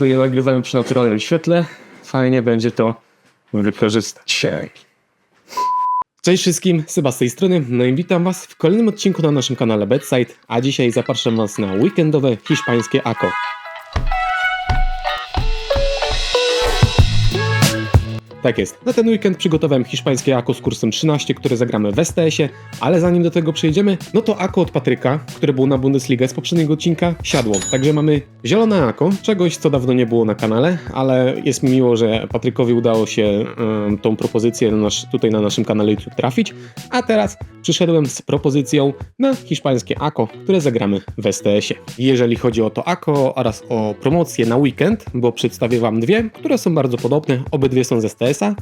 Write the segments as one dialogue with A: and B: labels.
A: Je nagrywamy przy naturalnym świetle. Fajnie będzie to wykorzystać. Cześć wszystkim, Seba z tej strony, no i witam was w kolejnym odcinku na naszym kanale Bedside, a dzisiaj zapraszam was na weekendowe hiszpańskie AKO. Tak jest. Na ten weekend przygotowałem hiszpańskie AKO z kursem 13, które zagramy w STS-ie, ale zanim do tego przejdziemy, no to AKO od Patryka, które było na Bundesligę z poprzedniego odcinka, siadło. Także mamy zielone AKO, czegoś co dawno nie było na kanale, ale jest mi miło, że Patrykowi udało się em, tą propozycję na nasz, tutaj na naszym kanale YouTube trafić, a teraz przyszedłem z propozycją na hiszpańskie AKO, które zagramy w STS-ie. Jeżeli chodzi o to AKO oraz o promocję na weekend, bo przedstawię Wam dwie, które są bardzo podobne, obydwie są z STS-a.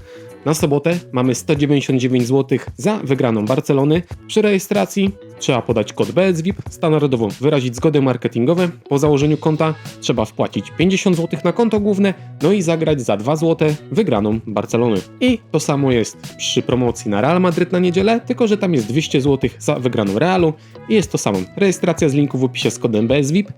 A: Na sobotę mamy 199 zł za wygraną Barcelony. Przy rejestracji trzeba podać kod BSVIP, standardowo wyrazić zgody marketingowe. Po założeniu konta trzeba wpłacić 50 zł na konto główne, no i zagrać za 2 zł wygraną Barcelony. I to samo jest przy promocji na Real Madryt na niedzielę, tylko że tam jest 200 zł za wygraną Realu i jest to samo. Rejestracja z linku w opisie z kodem BSVIP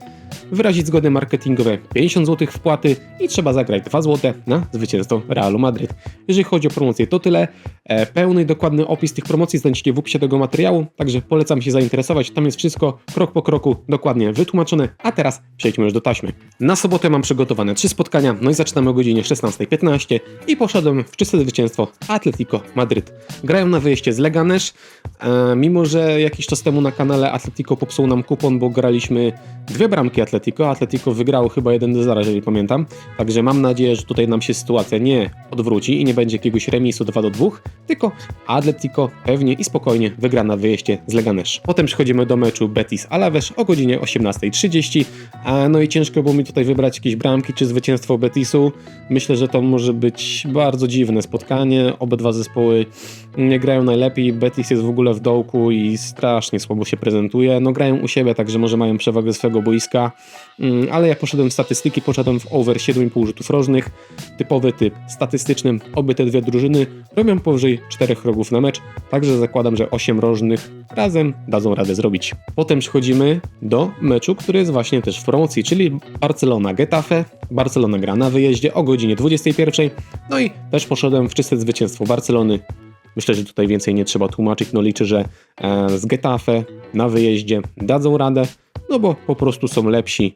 A: wyrazić zgody marketingowe 50 zł wpłaty i trzeba zagrać 2 zł na zwycięstwo Realu Madryt. Jeżeli chodzi o promocję to tyle. E, Pełny i dokładny opis tych promocji znajdziecie w opisie tego materiału, także polecam się zainteresować. Tam jest wszystko krok po kroku dokładnie wytłumaczone. A teraz przejdźmy już do taśmy. Na sobotę mam przygotowane trzy spotkania, no i zaczynamy o godzinie 16.15 i poszedłem w czyste zwycięstwo Atletico Madryt. Grają na wyjeździe z Leganés, e, mimo że jakiś czas temu na kanale Atletico popsuł nam kupon, bo graliśmy dwie bramki Atletico. Atletico wygrało chyba 1 do 0, jeżeli pamiętam. Także mam nadzieję, że tutaj nam się sytuacja nie odwróci i nie będzie jakiegoś remisu 2 do 2, tylko Atletico pewnie i spokojnie wygra na wyjeździe z Leganés. Potem przechodzimy do meczu Betis Alaves o godzinie 18.30. A no i ciężko było mi tutaj wybrać jakieś bramki czy zwycięstwo Betisu. Myślę, że to może być bardzo dziwne spotkanie. Obydwa zespoły nie grają najlepiej. Betis jest w ogóle w dołku i strasznie słabo się prezentuje. No grają u siebie, także może mają przewagę swego boiska. Mm, Ale ja poszedłem w statystyki, poszedłem w over 7,5 rzutów rożnych. Typowy typ statystyczny. Obie te dwie drużyny robią powyżej 4 rogów na mecz, także zakładam, że 8 rożnych razem dadzą radę zrobić. Potem przechodzimy do meczu, który jest właśnie też w promocji, czyli Barcelona-Getafe. Barcelona gra na wyjeździe o godzinie 21. No i też poszedłem w czyste zwycięstwo Barcelony Myślę, że tutaj więcej nie trzeba tłumaczyć. No liczę, że e, z Getafe na wyjeździe dadzą radę, no bo po prostu są lepsi.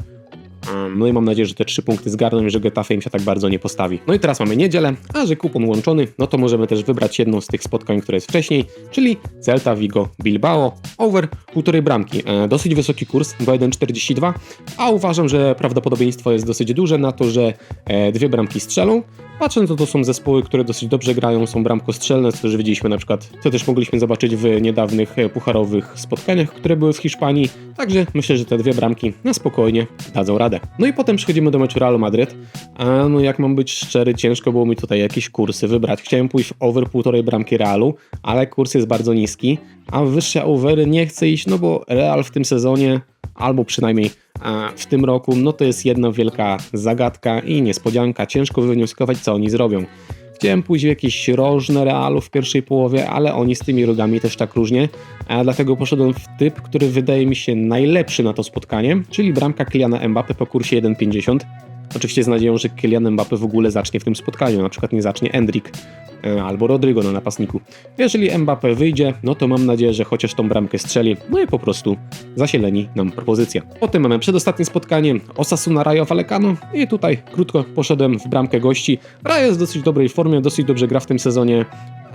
A: No i mam nadzieję, że te trzy punkty zgarną i że Getafe im się tak bardzo nie postawi. No i teraz mamy niedzielę, a że kupon łączony, no to możemy też wybrać jedną z tych spotkań, które jest wcześniej, czyli Celta Vigo Bilbao, over półtorej bramki. E, dosyć wysoki kurs, bo 1,42, a uważam, że prawdopodobieństwo jest dosyć duże na to, że e, dwie bramki strzelą. Patrząc, to to są zespoły, które dosyć dobrze grają, są bramkostrzelne, co też widzieliśmy na przykład, co też mogliśmy zobaczyć w niedawnych e, pucharowych spotkaniach, które były w Hiszpanii. Także myślę, że te dwie bramki na spokojnie dadzą radę. No i potem przechodzimy do meczu Realu Madryt. A no jak mam być szczery, ciężko było mi tutaj jakieś kursy wybrać. Chciałem pójść w over półtorej bramki Realu, ale kurs jest bardzo niski, a wyższe overy nie chcę iść, no bo Real w tym sezonie, albo przynajmniej w tym roku, no to jest jedna wielka zagadka i niespodzianka. Ciężko wywnioskować, co oni zrobią. Chciałem pójść w jakieś rożne Realu w pierwszej połowie, ale oni z tymi rogami też tak różnie, dlatego poszedłem w typ, który wydaje mi się najlepszy na to spotkanie, czyli bramka Kyliana Mbappe po kursie 1,50. Oczywiście z nadzieją, że Kylian Mbappe w ogóle zacznie w tym spotkaniu, na przykład nie zacznie Endrick e, albo Rodrigo na napastniku. Jeżeli Mbappe wyjdzie, no to mam nadzieję, że chociaż tą bramkę strzeli, no i po prostu zasileni nam propozycja. Potem mamy przedostatnie spotkanie Osasuna Rayo Vallecano i tutaj krótko poszedłem w bramkę gości. Rayo jest w dosyć dobrej formie, dosyć dobrze gra w tym sezonie.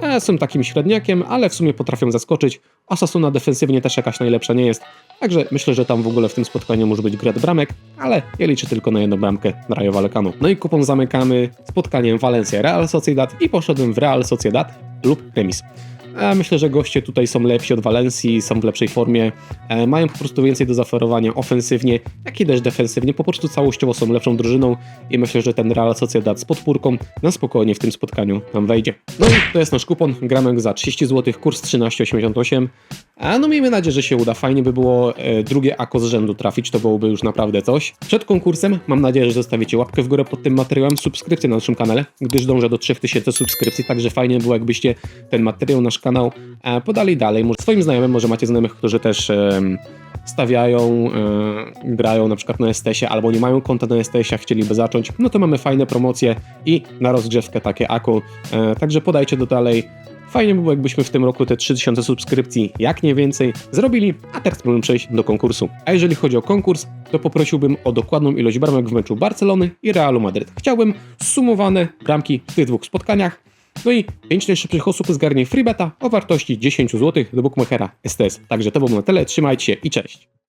A: E, są takim średniakiem, ale w sumie potrafią zaskoczyć. Osasuna defensywnie też jakaś najlepsza nie jest, także myślę, że tam w ogóle w tym spotkaniu może być grad bramek, ale ja liczę tylko na jedną bramkę na Rayo Vallecano. No i kupon zamykamy spotkaniem Valencia Real Sociedad i poszedłem w Real Sociedad lub remis. Myślę, że goście tutaj są lepsi od Walencji, są w lepszej formie, e, mają po prostu więcej do zaoferowania ofensywnie, jak i też defensywnie, po prostu całościowo są lepszą drużyną i myślę, że ten Real Sociedad z podpórką na spokojnie w tym spotkaniu nam wejdzie. No i to jest nasz kupon, gramy za 30 zł, kurs 13,88. A no miejmy nadzieję, że się uda. Fajnie by było e, drugie ako z rzędu trafić, to byłoby już naprawdę coś. Przed konkursem mam nadzieję, że zostawicie łapkę w górę pod tym materiałem, subskrypcję na naszym kanale, gdyż dążę do 3000 subskrypcji, także fajnie by było jakbyście ten materiał, nasz kanał e, podali dalej. Może swoim znajomym, może macie znajomych, którzy też em, stawiają, e, grają na przykład na STS-ie albo nie mają konta na STS-ie, a chcieliby zacząć, no to mamy fajne promocje i na rozgrzewkę takie ako, e, także podajcie to dalej. Fajnie by było, jakbyśmy w tym roku te 3000 subskrypcji, jak nie więcej, zrobili, a teraz spróbujemy przejść do konkursu. A jeżeli chodzi o konkurs, to poprosiłbym o dokładną ilość bramek w meczu Barcelony i Realu Madryt. Chciałbym sumowane bramki w tych dwóch spotkaniach. No i 5 najszybszych osób zgarnie freebeta o wartości 10 zł do bookmakera STS. Także to było na tyle, trzymajcie się i cześć.